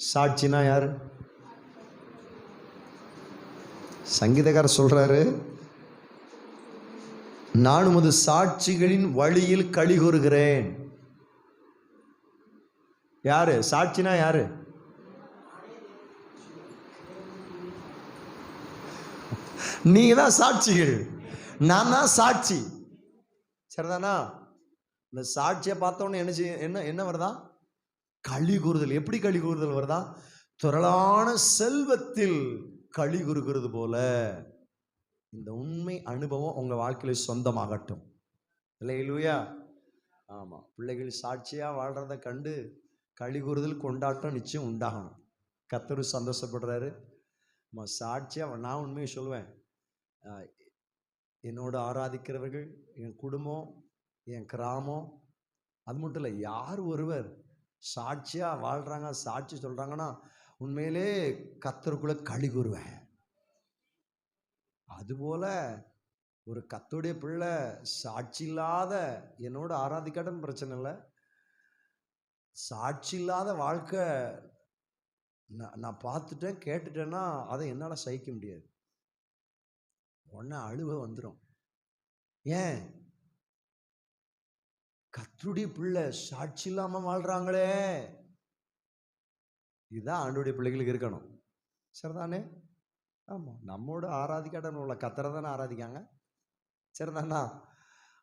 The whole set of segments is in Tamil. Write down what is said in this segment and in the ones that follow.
சாட்சினா யாரு? சங்கீதக்காரர் சொல்றாரு நான் உமது சாட்சிகளின் வழியில் களி கூறுகிறேன். யாரு? சாட்சினா யாரு? நீங்க தான் சாட்சிகள். நான் தான் சாட்சி. சரிதானா? இந்த சாட்சியை பார்த்தோன்னே என்ன என்ன என்ன வருதா? களி கூறுதல் எப்படி களி கூறுதல் வருதா? திரளான செல்வத்தில் களி குறுகிறது போல இந்த உண்மை அனுபவம் உங்கள் வாழ்க்கையில் சொந்தமாகட்டும். பிள்ளைகளுவயா ஆமாம் பிள்ளைகள் சாட்சியாக வாழ்கிறத கண்டு களி கூறுதல் கொண்டாட்டம் நிச்சயம் உண்டாகணும். கத்தர் சந்தோஷப்படுறாரு. ஆமாம் சாட்சியாக நான் உண்மையை சொல்லுவேன். என்னோட ஆராதிக்கிறவர்கள் என் குடும்பம் என் கிராமம் அது மட்டும் இல்லை யார் ஒருவர் சாட்சியாக வாழ்கிறாங்க சாட்சி சொல்கிறாங்கன்னா உண்மையிலே கத்தருக்குள்ளே களி கூறுவேன். அதுபோல் ஒரு கத்துடைய பிள்ளை சாட்சி இல்லாத என்னோட ஆராதிக்காட்டும் பிரச்சனை இல்லை. சாட்சி இல்லாத வாழ்க்கை நான் நான் பார்த்துட்டேன் கேட்டுட்டேன்னா அதை என்னால் சகிக்க முடியாது. உடனே அழுவ வந்துடும் ஏன்? கத்துடைய பிள்ளை சாட்சி இல்லாம வாழ்றாங்களே. இதுதான் ஆண்டுடைய பிள்ளைகளுக்கு இருக்கணும். சரிதானே? ஆமா நம்மோட ஆராதிக்காட்டன் உள்ள கத்தரை தானே ஆராதிக்காங்க. சரிதானா?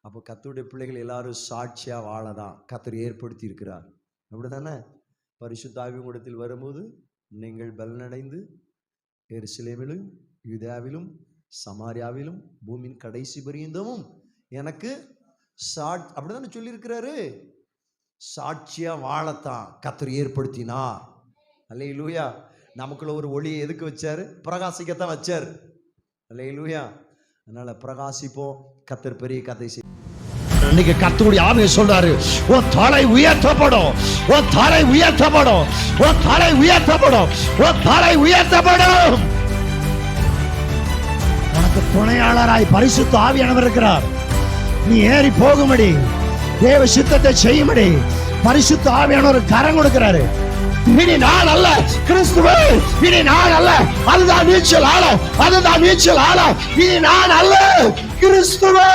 அப்போ கத்துடைய பிள்ளைகள் எல்லாரும் சாட்சியா வாழதான். கத்தர் ஏற்படுத்தி இருக்கிறார் அப்படிதானே? பரிசுத்தாவி கூடத்தில் வரும்போது நீங்கள் பலனடைந்து எருசலேமிலும் யுதாவிலும் சமாரியாவிலும் பூமியின் கடைசி பரியந்தமும் எனக்கு சாட் அப்படி தானே சொல்லியிருக்கிறாரு? சாட்சியாக வாழத்தான் கத்தர் ஏற்படுத்தினா அல்ல லூயா நமக்குள்ள ஒரு ஒளியை எதுக்கு வச்சார்? பிரகாசிக்கத்தான் வச்சார். அல்ல லூயா அதனால் பிரகாசிப்போம். கத்தர் பெரிய கதை செய் இன்னைக்கு கர்த்தருடைய ஆவியை சொல்றாரு உன் தலை உயர்த்தப்படும். உன் தலை உயர்த்தப்படும். உன் தலை உயர்த்தப்படும். உன் தலை உயர்த்தப்படும். உனக்கு துணையாளராய் பரிசுத்த ஆவியானவர் இருக்கிறார். நீ ஏறி போகும்படி தேவ சித்தத்தை செய்யும்படி பரிசுத்த ஒரு கரம் கொடுக்கிறாரு. இனி நான் அல்ல கிறிஸ்துவே இனி நான் அல்ல அதுதான் நீச்சல் ஆள அதுதான் நீச்சல் ஆள இனி நான் அல்ல கிறிஸ்துவே.